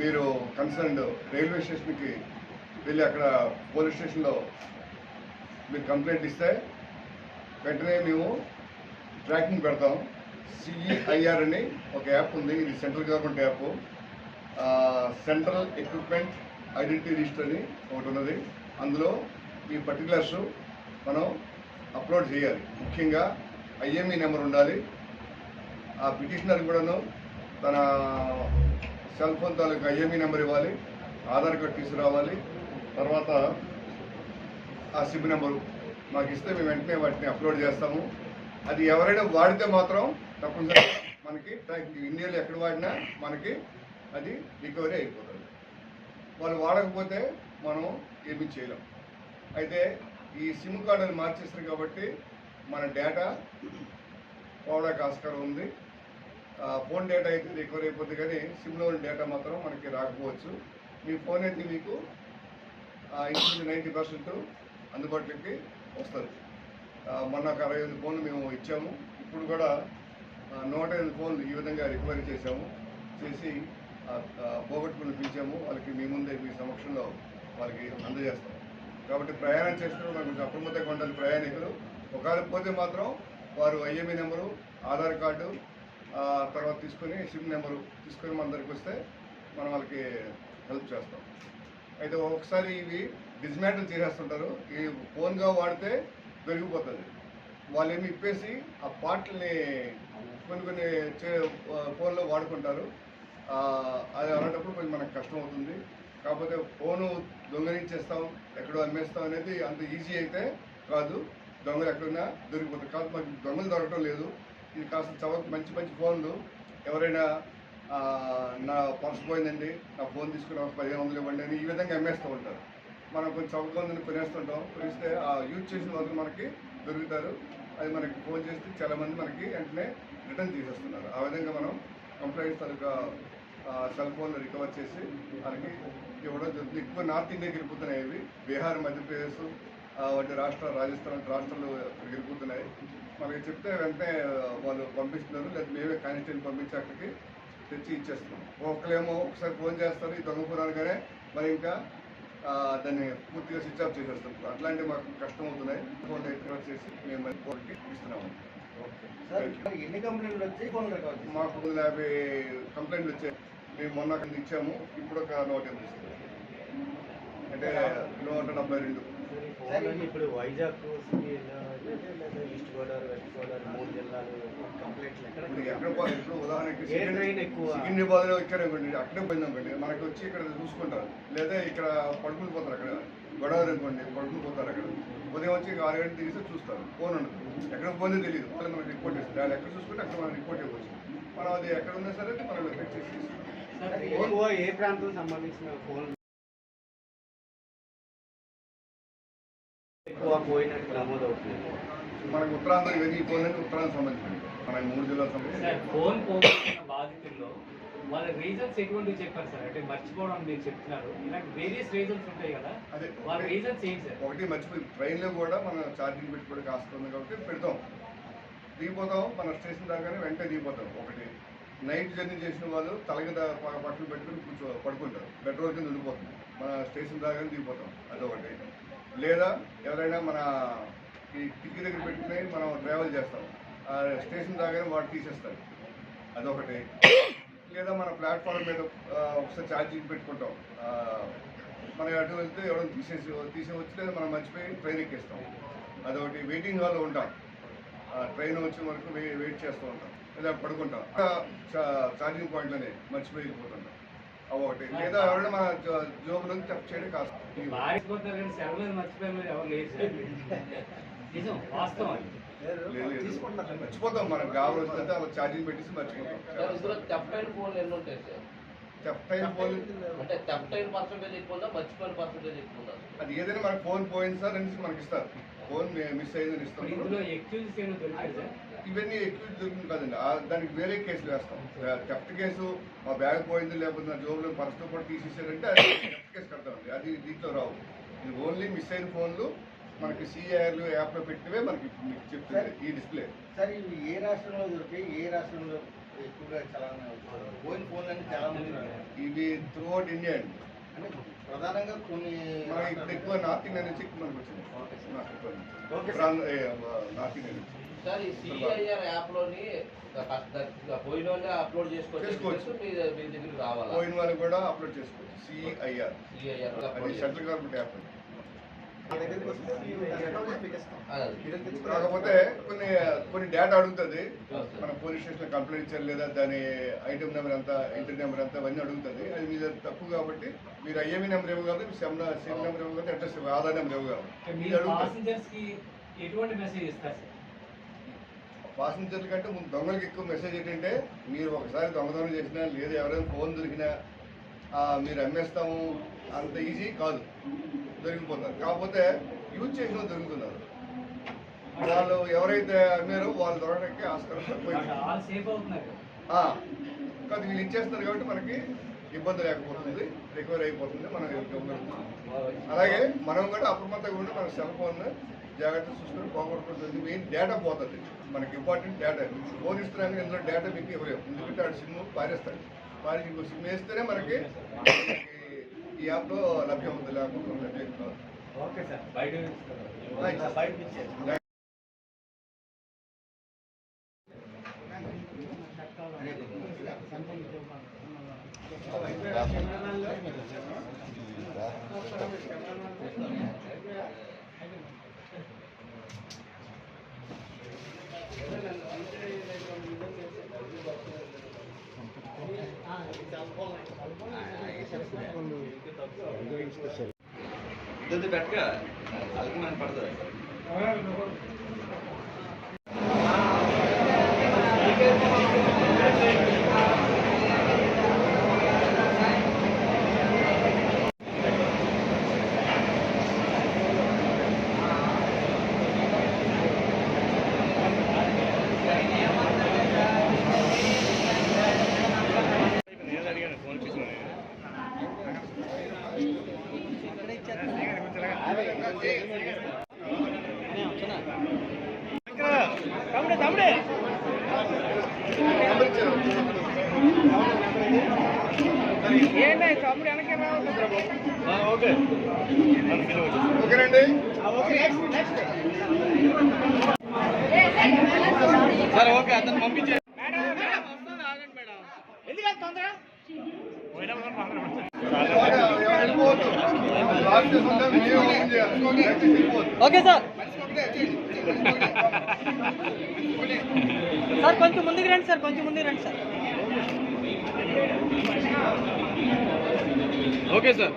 మీరు concern railway స్టేషన్కి వెళ్ళి అక్కడ పోలీస్ స్టేషన్లో మీరు కంప్లైంట్ ఇస్తే వెంటనే మేము ట్రాకింగ్ పెడతాం. సిఈఐఆర్ అని ఒక యాప్ ఉంది. ఇది central government app central equipment identity register అని ఒకటి ఉన్నది. అందులో ఈ పర్టికులర్స్ మనం అప్లోడ్ చేయాలి. ముఖ్యంగా ఐఎంఈ నెంబర్ ఉండాలి. ఆ పిటిషనర్ కూడాను తన సెల్ ఫోన్ తాలూకా ఐఎంఈ నెంబర్ ఇవ్వాలి ఆధార్ కార్డు తీసుకురావాలి తర్వాత ఆ సిమ్ నెంబరు మాకు ఇస్తే మేము వెంటనే వాటిని అప్లోడ్ చేస్తాము. అది ఎవరైనా వాడితే మాత్రం తప్పనిసరి మనకి ఇండియాలో ఎక్కడ వాడినా మనకి అది రికవరీ అయిపోతుంది. వాళ్ళు వాడకపోతే మనం ఏమీ చేయలేం. అయితే ఈ సిమ్ కార్డుని మార్చేస్తారు కాబట్టి మన డేటా పోవడానికి ఆస్కారం ఉంది. ఫోన్ డేటా అయితే రికవర్ అయిపోతుంది కానీ సిమ్లో ఉన్న డేటా మాత్రం మనకి రాకపోవచ్చు. మీ ఫోన్ అయితే మీకు ఇంచుమించు నైంటీ పర్సెంట్ అందుబాటులోకి వస్తుంది. మొన్న ఒక అరవై ఐదు ఫోన్లు మేము ఇచ్చాము. ఇప్పుడు కూడా నూట ఐదు ఫోన్లు ఈ విధంగా రికవరీ చేశాము. చేసి పోగొట్టుకుని పిలిచాము. వాళ్ళకి మీ ముందే మీ సమక్షంలో వాళ్ళకి అందజేస్తాం. కాబట్టి ప్రయాణం చేసినప్పుడు మనం కొంచెం అప్రమత్తంగా ఉండాలి ప్రయాణికులు. ఒకవేళ పోతే మాత్రం వారు ఐఎంఈ నెంబరు ఆధార్ కార్డు తర్వాత తీసుకొని సిమ్ నెంబరు తీసుకొని మన దగ్గరికి వస్తే మనం వాళ్ళకి హెల్ప్ చేస్తాం. అయితే ఒకసారి ఇవి డిస్మాంటిల్ చేసేస్తుంటారు. ఈ ఫోన్గా వాడితే పెరిగిపోతుంది. వాళ్ళు ఏమి ఇప్పేసి ఆ పాటల్ని కొన్ని కొన్ని చే ఫోన్లో వాడుకుంటారు. అది అలాంటప్పుడు కొంచెం మనకు కష్టం అవుతుంది. కాకపోతే ఫోను దొంగలించేస్తాం ఎక్కడో అమ్మేస్తాం అనేది అంత ఈజీ అయితే కాదు. దొంగలు ఎక్కడున్నా దొరికిపోతారు కాదు మాకు దొంగలు దొరకటం లేదు. ఇది కాస్త చవక మంచి మంచి ఫోన్లు. ఎవరైనా నా పర్స్ పోయిందండి నా ఫోన్ తీసుకున్న పదిహేను వందలు ఇవ్వండి అని ఈ విధంగా అమ్మేస్తూ ఉంటారు. మనం కొంచెం చౌకగా ఉందని కొనేస్తుంటాం. కొనిస్తే ఆ యూజ్ చేసిన వాళ్ళు మనకి దొరుకుతారు. అది మనకి ఫోన్ చేస్తే చాలా మంది మనకి వెంటనే రిటర్న్ తీసేస్తున్నారు. ఆ విధంగా మనం కంప్లైంట్స్ తాలూకా సెల్ ఫోన్లు రికవర్ చేసి మనకి ఇవ్వడం జరుగుతుంది. ఎక్కువ నార్త్ ఇండియాకి వెళ్ళిపోతున్నాయి ఇవి బీహార్ మధ్యప్రదేశ్ వంటి రాష్ట్ర రాజస్థాన్ రాష్ట్రాలు వెళ్ళిపోతున్నాయి మనకి చెప్తే వెంటనే వాళ్ళు పంపిస్తున్నారు. లేదా మేమే కానిస్టేబుల్ పంపించి అక్కడికి తెచ్చి ఇచ్చేస్తున్నాం. ఒక్కలేమో ఒకసారి ఫోన్ చేస్తారు ఈ అనగానే మరి ఇంకా దాన్ని పూర్తిగా స్విచ్ ఆఫ్ చేసేస్తాం. అట్లాంటివి మాకు కష్టం అవుతున్నాయి. ఫోన్ రికవర్ చేసి మేము మళ్ళీ ఫోన్కి ఇస్తున్నాము. ఎన్ని కంప్లైంట్లు వచ్చి ఫోన్ రికవర్ చేశారు? మాకు యాభై కంప్లైంట్లు వచ్చాయి. మేము మొన్న ఇచ్చాము. ఇప్పుడు ఒక నూట ఎనిమిది. ఇస్తున్నాం. అంటే నూట డెబ్బై రెండు. ఇప్పుడు వైజాగ్ ఈస్ట్ గోదావరి వెస్ట్ గోదావరి మూడు జిల్లాలు కంప్లైంట్లు. ఎక్కడ ఉదాహరణకి? సికింద్రాబాద్లో ఇక్కడ అక్కడే పోయింది అనుకోండి మనకి వచ్చి ఇక్కడ చూసుకుంటారు. లేదా ఇక్కడ పడుకుని పోతారు అక్కడ. గొడవలు అనుకోండి పడుకుని పోతారు అక్కడ. ఉదయం వచ్చి ఆరు గంటలు తీసి చూస్తారు. ఫోన్ ఉండదు. ఎక్కడ పోయిందో తెలియదు. వాళ్ళు మనకి రిపోర్ట్ చేస్తారు. ఎక్కడ చూసుకుంటే అక్కడ మనం రిపోర్ట్ ఇవ్వచ్చు. మనం అది ఎక్కడ ఉన్నా సరే మనం చేసి ఏ ప్రాంతం సంబంధించిన ఫోన్ ఎక్కువ పోయినట్టు నమోదు అవుతుంది మనకు ఉత్తరాంధ్ర ఫోన్ అంటే ఉత్తరాంధ్ర సంబంధించింది మనకి మూడు జిల్లాల సార్ సంబంధించి ఫోన్ పోగొట్టుకున్న బాధితుల్లో వాళ్ళ రీజన్స్ ఎటువంటివి చెప్పారు సార్? అంటే మర్చిపోవడం మీరు చెప్తున్నారు. ఇలాంటి వేరియస్ రీజన్స్ ఉంటాయి కదా. అదే. వాళ్ళ రీజన్స్ ఏంటి సార్? ఒకటి మర్చిపోయి ట్రైన్లో కూడా మనం ఛార్జింగ్ పెట్టుకోవడానికి ఉంది కాబట్టి పెడతాం. దిగిపోతాం మన స్టేషన్ దాకానే వెంటనే దిగిపోతాం. ఒకటి నైట్ జర్నీ చేసిన వాళ్ళు తలకి ద- ప- పక్కన పెట్టుకుని కూర్చో పడుకుంటారు. పెట్రోల్ కింద ఉండిపోతుంది మన స్టేషన్ దాకానే దిగిపోతాం. అదొకటి. లేదా ఎవరైనా మన ఈ కిటికీ దగ్గర పెట్టుకుని మనం ట్రావెల్ చేస్తాం. ఆ స్టేషన్ దాకానే వాడు తీసేస్తారు అదొకటి. లేదా మన ప్లాట్ఫామ్ మీద ఒకసారి ఛార్జింగ్ పెట్టుకుంటాం. ఆ, మనం అటు వెళ్తే ఎవరైనా తీసేసి తీసేవచ్చు లేదా మనం మర్చిపోయి ట్రైన్ ఎక్కేస్తాం. అదొకటి. వెయిటింగ్ హాల్లో ఉంటాం. ఆ, ట్రైన్ వచ్చే వరకు వెయిట్ చేస్తూ ఉంటాం. లేదా పడుకుంటాం. ఆ, ఛార్జింగ్ పాయింట్లోనే మర్చిపోయి వెళ్ళిపోతుంటాం. ఒకటి లేదా ఎవరైనా మన జో- జోబులో టచ్ చేయడం కాస్త మారిపోతారు కానీ సెలవులు మర్చిపోయిన మీరు ఎవరు లేదు వాస్తవం. మర్చిపోతాం మనకు కావాలి వస్తుంటే అలా ఛార్జింగ్ పెట్టేసి మర్చిపోతాం. ఫోన్లు ఎన్ని ఉంటాయి సార్? ఫోన్ అంటే థెఫ్ట్ అయిన పర్సెంటేజ్ ఎక్కువ ఉందా మర్చిపోయిన పర్సెంటేజ్ ఎక్కువ ఉందా? అది ఏదైనా మనకు ఫోన్ పోయింది సార్ అనేసి మనకి ఇస్తారు ఫోన్ మిస్ అయిందని ఇస్తాం. ఎక్యూజ్ ఇవన్నీ ఎక్కువ దొరికింది కదండి. దానికి వేరే కేసులు వేస్తాం. థెఫ్ట్ కేసు మా బ్యాగ్ పోయింది లేకపోతే నా జోబులో పర్స్తో కూడా తీసేసారంటే అది థెఫ్ట్ కేసు కడతామండి అది దీంట్లో రావు. ఇది ఓన్లీ మిస్ అయిన ఫోన్లు మనకి సిఐఆర్లు యాప్లో పెట్టినవే మనకి మీకు చెప్తుంది ఈ డిస్ప్లే సార్ ఇవి ఏ రాష్ట్రంలో దొరికాయి ఏ రాష్ట్రంలో ఎక్కువగా చలానా అవుతుంది ఫోన్ ఫోన్ అంటే చాలా. ఇవి త్రూఅవుట్ ఇండియా అండి. అంటే ప్రధానంగా కొన్ని ఎక్కువ నార్త్ ఇండియా నుంచి వచ్చింది నార్త్ ఇండియా నుంచి. సార్. ఈ సిఐఆర్ యాప్లోని పోయిన వాళ్ళే అప్లోడ్ చేసుకోవచ్చు. మీ దగ్గరికి రావాలా? పోయిన వాళ్ళకి కూడా అప్లోడ్ చేసుకోవచ్చు. CIR. CIR central government app కాకపోతే కొన్ని కొన్ని డేటా అడుగుతుంది. మన పోలీస్ స్టేషన్ కంప్లైంట్ ఇచ్చారు లేదా దాని ఐటమ్ నెంబర్ ఎంత ఎంట్రీ నెంబర్ ఎంత అవన్నీ అడుగుతుంది. అది మీద తప్పు కాబట్టి మీరు ఐఎంఈ నెంబర్ మీ సెమ్ సెమ్ నెంబర్ ఇవ్వగలరు అడ్రస్ ఆధార్ నెంబర్ సార్? పాసింజర్ల కంటే ముందు దొంగలకి ఎక్కువ మెసేజ్ ఏంటంటే మీరు ఒకసారి దొంగతనం చేసినా లేదా ఎవరైనా ఫోన్ దొరికినా మీరు అమ్మేస్తాము అంత ఈజీ కాదు. దొరికిపోతారు. కాకపోతే యూజ్ చేసిన దొరుకుతున్నారు. వాళ్ళు ఎవరైతే అమ్మారో వాళ్ళు దొరకడానికి ఆస్కారం కాదు వీళ్ళు ఇచ్చేస్తారు కాబట్టి మనకి ఇబ్బంది లేకపోతుంది రికవరీ అయిపోతుంది మనం అలాగే మనం కూడా అప్రమత్తంగా ఉండి మన సెల్ ఫోన్ జాగ్రత్త చూసుకొని పోగొట్టుకుంటుంది. మెయిన్ డేటా పోతుంది. మనకి ఇంపార్టెంట్ డేటా. ఫోన్ ఇస్తున్నాక ఇందులో డేటా మీకు ఇవ్వలేము. ఎందుకంటే ఆ సిమ్ పారేస్తాడు. పారేసి ఇంకో సిమ్ వేస్తేనే మనకి ఈ యాప్లో లభ్యం అవుతుంది లేకపోతే లభ్యం కాదు. ఓకే సార్ బయట Right. బయట నుంచి ఇది పెట్టగా అలకి మనకు పడదు నెంబర్ ఇచ్చారు ఓకేనండి సరే ఓకే అతను పంపించే దయచేసి వెళ్ళిపోవద్దు. Okay sir. సార్ కొంచెం ముందుకు రండి సార్ కొంచెం ముందుకు రండి సార్. Okay sir.